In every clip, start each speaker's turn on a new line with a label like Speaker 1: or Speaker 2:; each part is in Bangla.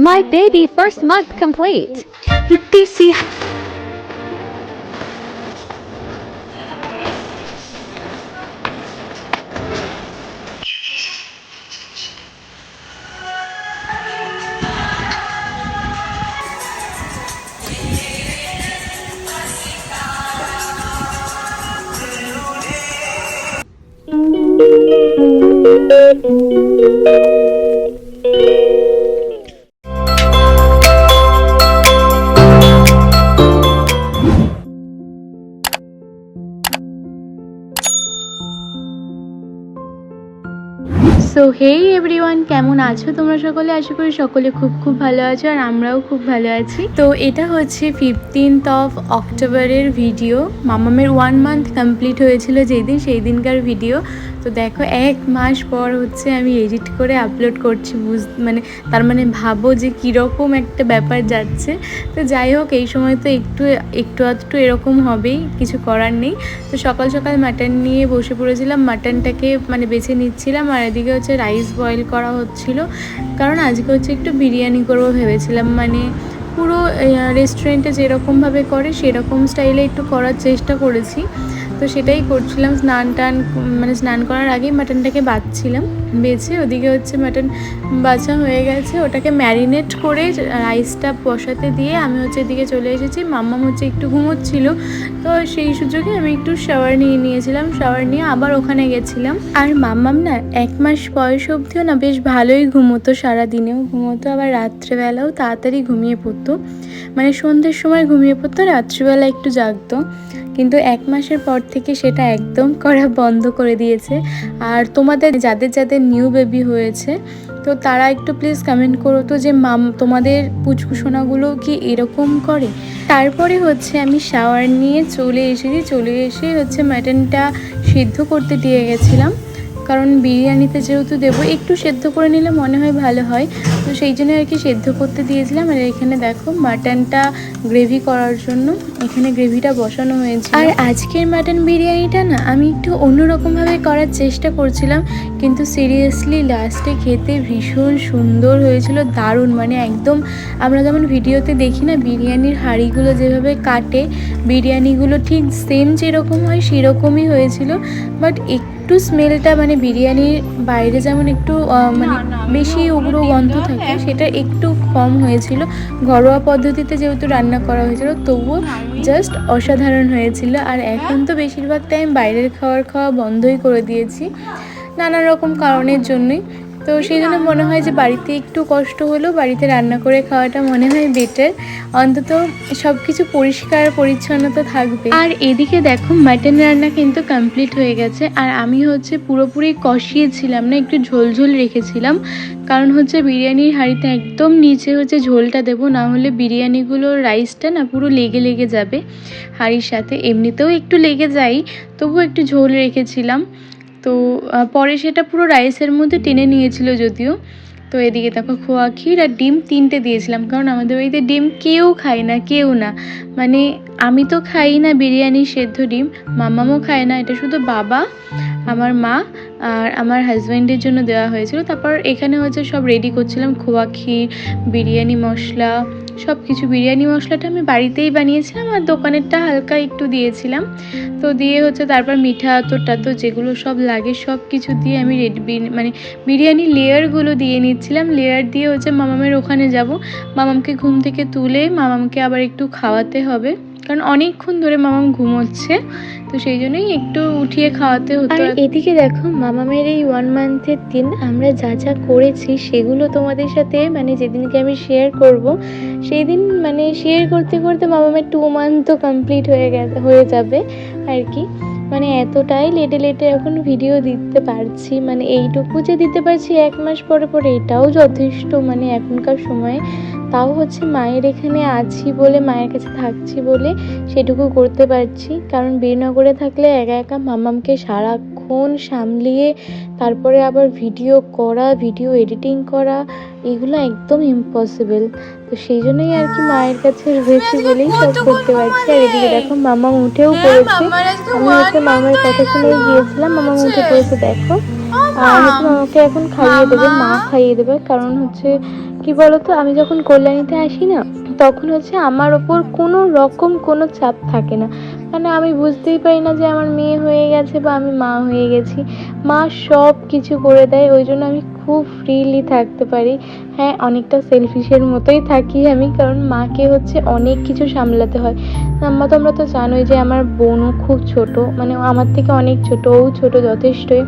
Speaker 1: My baby first month complete.
Speaker 2: Tissy.
Speaker 3: So hey everyone কেমন আছো? তোমরা সকলে? আশা করি সকলে খুব খুব ভালো আছো আর আমরাও খুব ভালো আছি। তো এটা হচ্ছে ফিফটিন্থ অফ অক্টোবরের ভিডিও মামামের ওয়ান মান্থ কমপ্লিট হয়েছিল যেই দিন সেই দিনকার ভিডিও তো দেখো, এক মাস পর হচ্ছে আমি এডিট করে আপলোড করছি, বুঝ মানে তার মানে ভাবো যে কীরকম একটা ব্যাপার যাচ্ছে। তো যাই হোক, এই সময় তো একটু একটু আধটু এরকম হবেই, কিছু করার নেই। তো সকাল সকাল মাটন নিয়ে বসে পড়েছিলাম মাটনটাকে মানে বেছে নিচ্ছিলাম আর এদিকে হচ্ছে রাইস বয়েল করা হচ্ছিল। কারণ আজকে হচ্ছে একটু বিরিয়ানি করব ভেবেছিলাম। মানে পুরো রেস্টুরেন্টে যেরকমভাবে করে সেরকম স্টাইলে একটু করার চেষ্টা করেছি। তো সেটাই করছিলাম। স্নান টান মানে স্নান করার আগেই মাটনটাকে বাছছিলাম বেছে ওদিকে হচ্ছে মাটন বাছা হয়ে গেছে। ওটাকে ম্যারিনেট করে রাইসটা বসাতে দিয়ে আমি হচ্ছে এদিকে চলে এসেছি। মাম্মাম হচ্ছে একটু ঘুমোচ্ছিল। তো সেই সুযোগে আমি একটু শাওয়ার নিয়ে নিয়েছিলাম। শাওয়ার নিয়ে আবার ওখানে গেছিলাম। আর মাম্মাম না এক মাস বয়স অবধিও না বেশ ভালোই ঘুমোতো সারাদিনেও। ঘুমোতো আবার রাত্রেবেলাও তাড়াতাড়ি ঘুমিয়ে পড়তো। মানে সন্ধ্যের সময় ঘুমিয়ে পড়তো, রাত্রিবেলা একটু জাগতো। কিন্তু এক মাসের পর থেকে সেটা একদম করা বন্ধ করে দিয়েছে। আর তোমাদের যাদের যাদের নিউ বেবি হয়েছে, তো তারা একটু প্লিজ কমেন্ট করো তো যে মাম, তোমাদের পুচকুসোনাগুলো কি এরকম করে? তারপরে হচ্ছে আমি শাওয়ার নিয়ে চলে এসেছি, চলে এসে হচ্ছে মাটনটা সিদ্ধ করতে দিয়ে গেছিলাম। কারণ বিরিয়ানিতে যেহেতু দেবো, একটু সেদ্ধ করে নিলে মনে হয় ভালো হয়। তো সেই জন্য আর কি সেদ্ধ করতে দিয়েছিলাম। আর এখানে দেখো, মাটনটা গ্রেভি করার জন্য এখানে গ্রেভিটা বসানো হয়েছে। আর আজকের মাটন বিরিয়ানিটা না, আমি একটু অন্যরকমভাবে করার চেষ্টা করছিলাম। কিন্তু সিরিয়াসলি লাস্টে খেতে ভীষণ সুন্দর হয়েছিল, দারুণ। মানে একদম আমরা যেমন ভিডিওতে দেখি না, বিরিয়ানির হাঁড়িগুলো যেভাবে কাটে, বিরিয়ানিগুলো ঠিক সেম যেরকম হয়, সেরকমই হয়েছিল। বাট একটু স্মেলটা মানে বিরিয়ানির বাইরে যেমন একটু মানে বেশি উগ্র গন্ধ থাকে সেটা একটু কম হয়েছিল। ঘরোয়া পদ্ধতিতে যেহেতু রান্না করা হয়েছিল তবুও জাস্ট অসাধারণ হয়েছিল। আর এখন তো বেশিরভাগ টাইম বাইরের খাওয়ার খাওয়া বন্ধই করে দিয়েছি। নানা রকম কারণের জন্যই। তো সেই জন্য মনে হয় যে বাড়িতে একটু কষ্ট হলেও বাড়িতে রান্না করে খাওয়াটা মনে হয় বেটার অন্তত সব কিছু পরিষ্কার, পরিচ্ছন্নতা থাকবে। আর এদিকে দেখো মাটন রান্না কিন্তু কমপ্লিট হয়ে গেছে। আর আমি হচ্ছে পুরোপুরি কষিয়েছিলাম না, একটু ঝোল ঝোল রেখেছিলাম। কারণ হচ্ছে বিরিয়ানির হাঁড়িতে একদম নিচে হচ্ছে ঝোলটা দেবো, না হলে বিরিয়ানিগুলোর রাইসটা না পুরো লেগে লেগে যাবে হাঁড়ির সাথে। এমনিতেও একটু লেগে যাই তবু একটু ঝোল রেখেছিলাম। তো পরে সেটা পুরো রাইসের মধ্যে টেনে নিয়েছিল যদিও। তো এদিকে দেখো খোয়া ক্ষীর আর ডিম তিনটে দিয়েছিলাম, কারণ আমাদের বাড়িতে ডিম কেউ খায় না, কেউ না। মানে আমি তো খাই না বিরিয়ানি সেদ্ধ ডিম, মামামও খায় না, এটা শুধু বাবা আমার মা আর আমার হাজব্যান্ডের জন্য দেওয়া হয়েছিল। তারপর এখানে হচ্ছে সব রেডি করছিলাম খোয়া ক্ষীর বিরিয়ানি মশলা সব কিছু বিরিয়ানি মশলাটা আমি বাড়িতেই বানিয়েছিলাম আর দোকানেরটা হালকা একটু দিয়েছিলাম। তো দিয়ে হচ্ছে তারপর মিঠা আতরটা তো যেগুলো সব লাগে সব কিছু দিয়ে আমি রেডি মানে বিরিয়ানি লেয়ারগুলো দিয়ে নিচ্ছিলাম। লেয়ার দিয়ে হচ্ছে মামামের ওখানে যাব। মামামকে ঘুম থেকে তুলে মামামকে আবার একটু খাওয়াতে হবে। কারণ অনেকক্ষণ ধরে মামাম ঘুমোচ্ছে, তো সেই জন্যই একটু উঠিয়ে খাওয়াতে হতো। আর এদিকে দেখো, মামামের এই ওয়ান মান্থের দিন আমরা যা যা করেছি সেগুলো তোমাদের সাথে মানে যেদিনকে আমি শেয়ার করব সেই দিন মানে শেয়ার করতে করতে মামামের টু মান্থ তো কমপ্লিট হয়ে গেছে, হয়ে যাবে আর কি। মানে এতটাই লেটে লেটে এখন ভিডিও দিতে পারছি মানে এইটুকু যে দিতে পারছি এক মাস পরে পরে এটাও যথেষ্ট মানে এখনকার সময়ে তাও হচ্ছে মায়ের এখানে আছি বলে মায়ের কাছে থাকছি বলে সেটুকু করতে পারছি। কারণ বীরনগরে থাকলে একা একা মামামকে সারাক্ষণ সামলিয়ে তারপরে আবার ভিডিও করা ভিডিও এডিটিং করা এগুলো একদম ইম্পসিবল তো সেই জন্যই আর কি মায়ের কাছে রয়েছি বলেই সব করতে পারছি। আর এদিকে দেখো মামাম উঠেও পড়েছে। আমি হচ্ছে মামার কথা শুনেই গিয়েছিলাম মামা উঠে পড়েছে দেখো। আর হচ্ছে মামাকে এখন খাইয়ে দেবে মা খাইয়ে দেবে কারণ হচ্ছে কি বলতো, আমি যখন কল্যাণীতে আসি না, তখন হচ্ছে আমার ওপর কোনো রকম কোনো চাপ থাকে না। মানে আমি বুঝতেই পারি না যে আমার মেয়ে হয়ে গেছে বা আমি মা হয়ে গেছি। মা সব কিছু করে দেয়, ওই জন্য আমি খুব ফ্রিলি থাকতে পারি। হ্যাঁ অনেকটা সেলফিশের মতোই থাকি আমি, কারণ মাকে হচ্ছে অনেক কিছু সামলাতে হয়। আম্মা তোমরা তো জানোই যে আমার বোনও খুব ছোট মানে আমার থেকে অনেক ছোট, ও ছোট যথেষ্টই।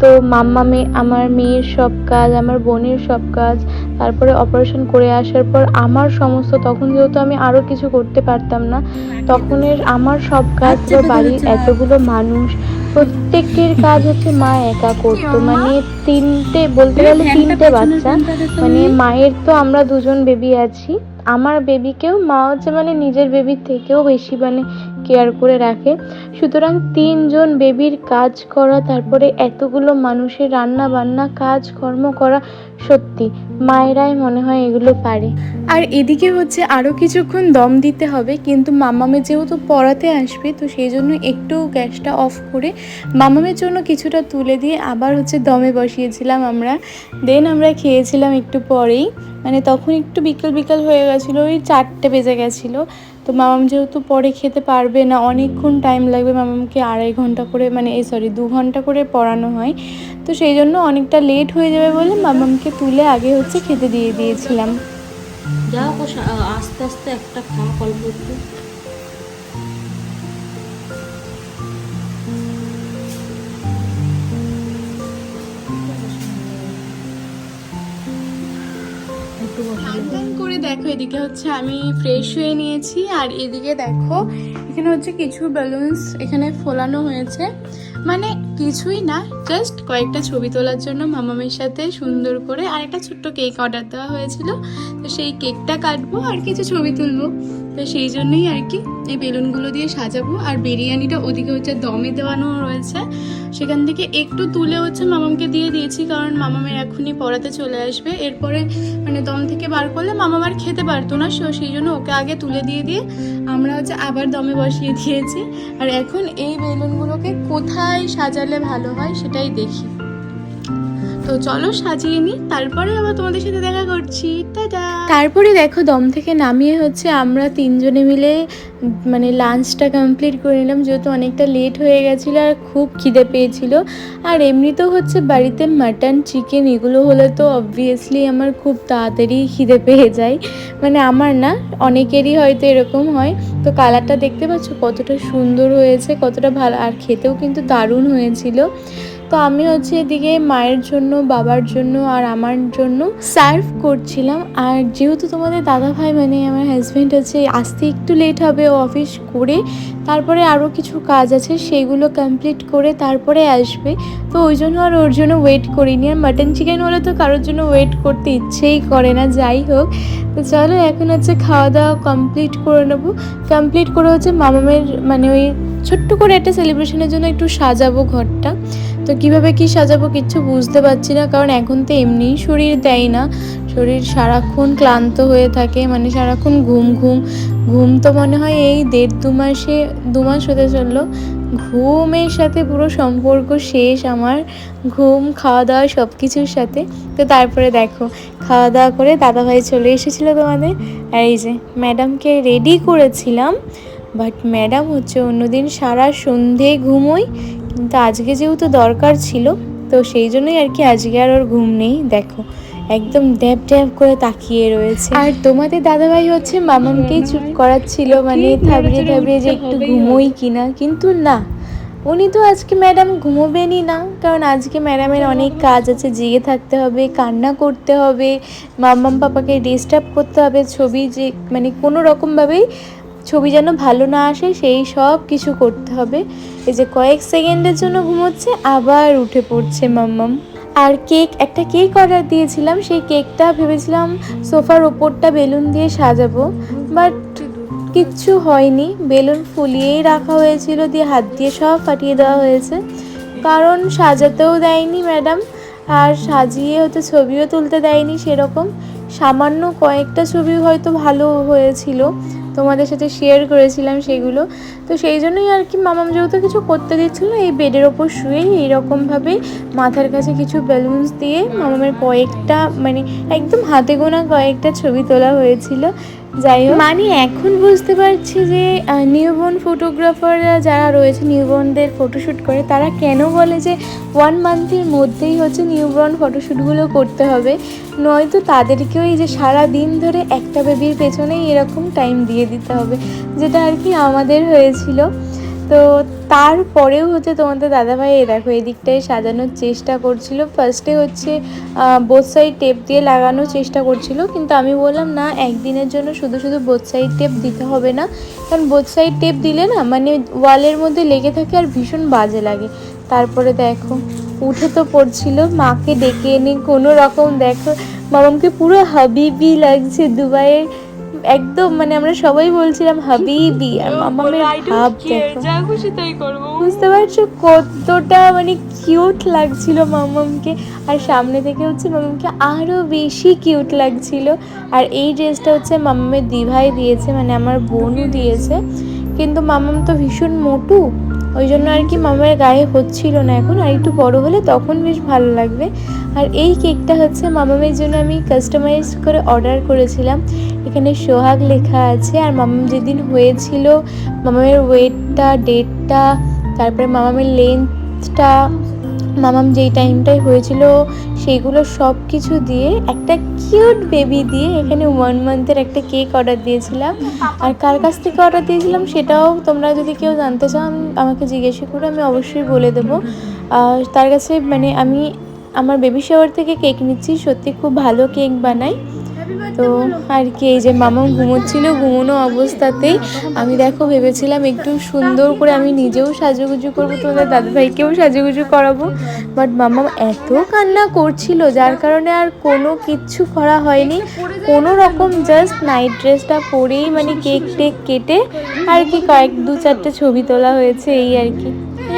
Speaker 3: তো মাম্মা মেয়ে আমার মেয়ের সব কাজ আমার বোনের সব কাজ তারপরে অপারেশন করে আসার পর আমার সমস্ত তখন যেহেতু আমি আরও কিছু করতে পারতাম না তখনের আমার সব কাজ বা বাড়ির এতগুলো মানুষ প্রত্যেকের কাজ হচ্ছে মা একা করতো। মানে তিনটে বলতে গেলে তিনটে বাচ্চা। মানে মায়ের তো আমরা দুজন বেবি আছি। আমার বেবিকেও মা হচ্ছে মানে নিজের বেবির থেকেও বেশি মানে কেয়ার করে রাখে। সুতরাং তিনজন বেবির কাজ করা, তারপরে এতগুলো মানুষের রান্না বান্না কাজ কর্ম করা সত্যি মায়েরাই মনে হয় এগুলো পারে। আর এদিকে হচ্ছে আরও কিছুক্ষণ দম দিতে হবে, কিন্তু মামামে যেহেতু পড়াতে আসবে, তো সেই জন্য একটু গ্যাসটা অফ করে মামামের জন্য কিছুটা তুলে দিয়ে আবার হচ্ছে দমে বসিয়েছিলাম আমরা। দেন আমরা খেয়েছিলাম একটু পরেই। মানে তখন একটু বিকেল বিকেল হয়ে গেছিল, ওই চারটে বেজে গেছিল। তো মামাম যেহেতু পরে খেতে পারবে না, অনেকক্ষণ টাইম লাগবে মামামকে আড়াই ঘণ্টা করে মানে এই সরি দু ঘণ্টা করে পড়ানো হয়। তো সেই জন্য অনেকটা লেট হয়ে যাবে বলে মামামকে তুলে আগে হচ্ছে খেতে দিয়ে দিয়েছিলাম।
Speaker 2: যা হোক, আস্তে আস্তে একটা খা অল্প
Speaker 3: দেখো, এদিকে হচ্ছে আমি ফ্রেশ হয়ে নিয়েছি, আর এদিকে দেখো, এখানে হচ্ছে কিছু বেলুনস এখানে ফোলানো হয়েছে। মানে কিছুই না জাস্ট কয়েকটা ছবি তোলার জন্য মামামের সাথে সুন্দর করে, আর একটা ছোট্ট কেক অর্ডার দেওয়া হয়েছিল। তো সেই কেকটা কাটবো আর কিছু ছবি তুলবো। তো সেই জন্যই আর কি এই বেলুনগুলো দিয়ে সাজাবো। আর বিরিয়ানিটা ওদিকে হচ্ছে দমে দেওয়ানো রয়েছে। সেখান থেকে একটু তুলে হচ্ছে মামামকে দিয়ে দিয়েছি কারণ মামামের এখনই পড়াতে চলে আসবে। এরপরে মানে দম থেকে বার করলে মামাম আর খেতে পারতো না, সো সেই জন্য ওকে আগে তুলে দিয়ে দিয়ে আমরা হচ্ছে আবার দমে বসিয়ে দিয়েছি। আর এখন এই বেলুনগুলোকে কোথায় সাজালে ভালো হয় সেটাই দেখি। তো চলো সাজিয়ে নিই, তারপরে আবার তোমাদের সাথে দেখা করছি। তারপরে দেখো দম থেকে নামিয়ে হচ্ছে আমরা তিনজনে মিলে মানে লাঞ্চটা কমপ্লিট করে নিলাম, যেহেতু অনেকটা লেট হয়ে গেছিল আর খুব খিদে পেয়েছিল। আর এমনিতেও হচ্ছে বাড়িতে মাটন চিকেন এগুলো হলে তো অবভিয়াসলি আমার খুব তাড়াতাড়ি খিদে পেয়ে যায়। মানে আমার না, অনেকেরই হয়তো এরকম হয়। তো কালারটা দেখতে পাচ্ছ কতটা সুন্দর হয়েছে, কতটা ভালো, আর খেতেও কিন্তু দারুণ হয়েছিল। তো আমি হচ্ছে এদিকে মায়ের জন্য, বাবার জন্য আর আমার জন্য সার্ভ করছিলাম। আর যেহেতু তোমাদের দাদা ভাই মানে আমার হাজব্যান্ড হচ্ছে আসতে একটু লেট হবে ও অফিস করে, তারপরে আরও কিছু কাজ আছে, সেগুলো কমপ্লিট করে তারপরে আসবে। তো ওই জন্য আর ওর জন্য ওয়েট করিনি। আর মাটন চিকেন হলে তো কারোর জন্য ওয়েট করতে ইচ্ছেই করে না, যাই হোক। তো চলো এখন হচ্ছে খাওয়া দাওয়া কমপ্লিট করে নেব। কমপ্লিট করে হচ্ছে মামামের মানে ওই ছোট্ট করে একটা সেলিব্রেশনের জন্য একটু সাজাবো ঘরটা। তো কীভাবে কি সাজাবো কিচ্ছু বুঝতে পারছি না, কারণ এখন তো এমনিই শরীর দেয় না। শরীর সারাক্ষণ ক্লান্ত হয়ে থাকে মানে সারাক্ষণ ঘুম ঘুম ঘুম তো মনে হয় এই দেড় দু মাসে, দু মাস হতে চলল। ঘুমের সাথে পুরো সম্পর্ক শেষ আমার, ঘুম খাওয়া দাওয়া সব কিছুর সাথে। তো তারপরে দেখো খাওয়া দাওয়া করে দাদাভাই চলে এসেছিল তোমাদের। আর এই যে ম্যাডামকে রেডি করেছিলাম বাট ম্যাডাম হচ্ছে অন্যদিন সারা সন্ধে ঘুমোই কিন্তু আজকে যেহেতু দরকার ছিল তো সেই জন্যই আর কি আজকে আর ওর ঘুম নেই। দেখো একদম ড্যাব ড্যাব করে তাকিয়ে রয়েছে। আর তোমাদের দাদাভাই হচ্ছে মামামকেই চুপ করাচ্ছিল মানে থাবড়িয়ে থাবড়িয়ে যে একটু ঘুমোই কিনা কিন্তু না। উনি তো আজকে ম্যাডাম ঘুমোবেনই না কারণ আজকে ম্যাডামের অনেক কাজ আছে জেগে থাকতে হবে কান্না করতে হবে মাম্মাম পাপাকে ডিস্টার্ব করতে হবে ছবি যে মানে কোনো রকমভাবেই ছবি যেন ভালো না আসে, সেই সব কিছু করতে হবে। এই যে কয়েক সেকেন্ডের জন্য ঘুমোচ্ছে, আবার উঠে পড়ছে মাম্মাম। আর কেক, একটা কেক অর্ডার দিয়েছিলাম, সেই কেকটা ভেবেছিলাম সোফার ওপরটা বেলুন দিয়ে সাজাবো, বাট কিচ্ছু হয়নি। বেলুন ফুলিয়েই রাখা হয়েছিল, দিয়ে হাত দিয়ে সব ফাটিয়ে দেওয়া হয়েছে। কারণ সাজাতেও দেয়নি ম্যাডাম, আর সাজিয়ে হয়তো ছবিও তুলতে দেয়নি সেরকম। সামান্য কয়েকটা ছবি হয়তো ভালো হয়েছিল তোমাদের সাথে শেয়ার করেছিলাম সেগুলো। তো সেই জন্যই আর কি মামাম যেহেতু কিছু করতে দিচ্ছিল, এই বেডের ওপর শুয়েই এইরকমভাবেই মাথার কাছে কিছু বেলুনস দিয়ে মামামের কয়েকটা মানে একদম হাতে গোনা কয়েকটা ছবি তোলা হয়েছিল। যাই হোক। মানে এখন বুঝতে পারছি যে নিউবর্ন ফটোগ্রাফাররা যারা রয়েছে, নিউবর্নদের ফটোশ্যুট করে, তারা কেন বলে যে ওয়ান মান্থের মধ্যেই হচ্ছে নিউবর্ন ফটোশ্যুটগুলো করতে হবে? নয়তো তাদেরকেও এই যে সারা দিন ধরে একটা বেবির পেছনেই এরকম টাইম দিয়ে দিতে হবে, যেটা আর কি আমাদের হয়েছিল। তো তারপরেও হচ্ছে তোমাদের দাদাভাই, এই দেখো এদিকটায় সাজানোর চেষ্টা করছিল। ফার্স্টে হচ্ছে বোথ সাইড টেপ দিয়ে লাগানোর চেষ্টা করছিল, কিন্তু আমি বললাম, না, একদিনের জন্য শুধু শুধু বোথ সাইড টেপ দিতে হবে না। কারণ বোথ সাইড টেপ দিলে না মানে ওয়ালের মধ্যে লেগে থাকে আর ভীষণ বাজে লাগে। তারপরে দেখো, উঠে তো পড়ছিল, মাকে ডেকে এনে কোনো রকম দেখো মামামকে পুরো হাবিবি লাগছে দুবাইয়ের। একদম মানে আমরা সবাই বলছিলাম হাবিবি আর মামামের ভাব দেখো।
Speaker 4: যা খুশি তাই করব।
Speaker 3: বুঝতে পারছ কতটা মানে কিউট লাগছিল মামামকে। আর সামনে থেকে হচ্ছে মামামকে আরও বেশি কিউট লাগছিল। আর এই ড্রেসটা হচ্ছে মামামের দিভাই দিয়েছে মানে আমার বোনও দিয়েছে। কিন্তু মামাম তো ভীষণ মোটু। ওই জন্য আর কি মামার গায়ে হচ্ছিল না এখন। আর একটু বড় হলে তখন বেশ ভালো লাগবে। আর এই কেকটা হচ্ছে মামামের জন্য আমি কাস্টমাইজ করে অর্ডার করেছিলাম। এখানে সোহাগ লেখা আছে। আর মামাম যেদিন হয়েছিল, মামামের ওয়েটটা ডেটটা তারপরে মামামের লেন্থটা মামাম যেই টাইমটায় হয়েছিল সেইগুলো সব কিছু দিয়ে একটা কিউট বেবি দিয়ে এখানে ওয়ান মান্থের একটা কেক অর্ডার দিয়েছিলাম। আর কার কাছ থেকে অর্ডার দিয়েছিলাম সেটাও তোমরা যদি কেউ জানতে চাও, আমাকে জিজ্ঞেস করে আমি অবশ্যই বলে দেবো। তার কাছে মানে আমি, আমার বেবি শাওয়ার থেকে কেক নিচ্ছি, সত্যি খুব ভালো কেক বানাই তো আর কি, এই যে মামা ঘুমোচ্ছিল, ঘুমোনো অবস্থাতেই আমি দেখো ভেবেছিলাম একটু সুন্দর করে আমি নিজেও সাজুগুজু করব, তোমাদের দাদাভাইকেও সাজুগুজু করাবো। বাট মামা এত কান্না করছিল, যার কারণে আর কোনো কিচ্ছু করা হয়নি। কোনো রকম জাস্ট নাইট ড্রেসটা পরেই মানে কেক টেক কেটে আর কি কয়েক, দু চারটে ছবি তোলা হয়েছে, এই আর কি।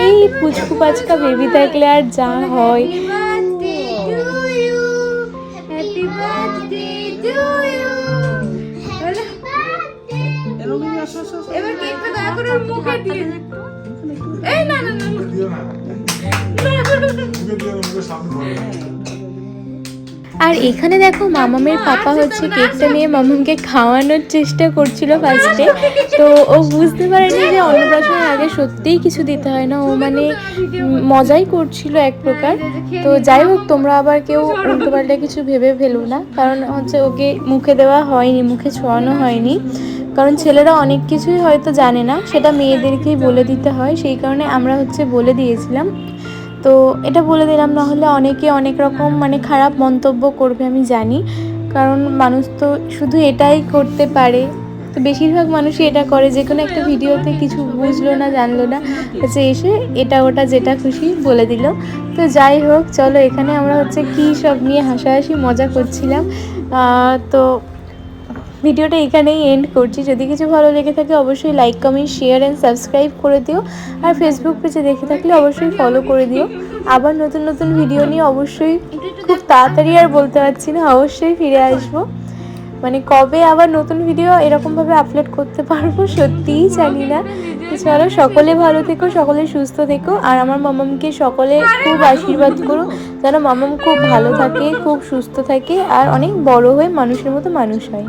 Speaker 3: এই পুচকু পাচকা বেবি থাকলে আর যা হয়।
Speaker 4: মুখে দিয়ে। এই না না না
Speaker 3: আর এখানে দেখো মামামের পাপা হচ্ছে কেকটা নিয়ে মামামকে খাওয়ানোর চেষ্টা করছিল ফার্স্টে। তো ও বুঝতে পারেনি যে অন্নপ্রাশনের আগে সত্যিই কিছু দিতে হয় না। ও মানে মজাই করছিল এক প্রকার। তো যাই হোক তোমরা আবার কেউ উল্টোপাল্টা কিছু ভেবে ফেলো না। কারণ হচ্ছে ওকে মুখে দেওয়া হয়নি মুখে ছোঁয়ানো হয়নি। কারণ ছেলেরা অনেক কিছুই হয়তো জানে না, সেটা মেয়েদেরকেই বলে দিতে হয়, সেই কারণে আমরা হচ্ছে বলে দিয়েছিলাম। তো এটা বলে দিলাম, নাহলে অনেকে অনেক রকম মানে খারাপ মন্তব্য করবে, আমি জানি। কারণ মানুষ তো শুধু এটাই করতে পারে। তো বেশিরভাগ মানুষই এটা করে, যে কোনো একটা ভিডিওতে কিছু বুঝলো না, জানলো না, হচ্ছে এসে এটা ওটা যেটা খুশি বলে দিল। তো যাই হোক, চলো এখানে আমরা হচ্ছে কী সব নিয়ে হাসাহাসি, মজা করছিলাম। তো ভিডিওটা এখানেই এন্ড করছি। যদি কিছু ভালো লেগে থাকে, অবশ্যই like comment share and subscribe করে দিও। আর ফেসবুক পেজে দেখে থাকলে অবশ্যই ফলো করে দিও। আবার নতুন নতুন ভিডিও নিয়ে অবশ্যই খুব তাড়াতাড়ি আর বলতে পারছি না, অবশ্যই ফিরে আসব। মানে কবে আবার নতুন ভিডিও এরকমভাবে আপলোড করতে পারব সত্যিই জানি না। চলো সকলে ভালো থেকো, সকলে সুস্থ থেকো। আর আমার মামামকে সকলে খুব আশীর্বাদ করো, যেন মামাম খুব ভালো থাকে, খুব সুস্থ থাকে, আর অনেক বড় হয়ে মানুষের মতো মানুষ হয়।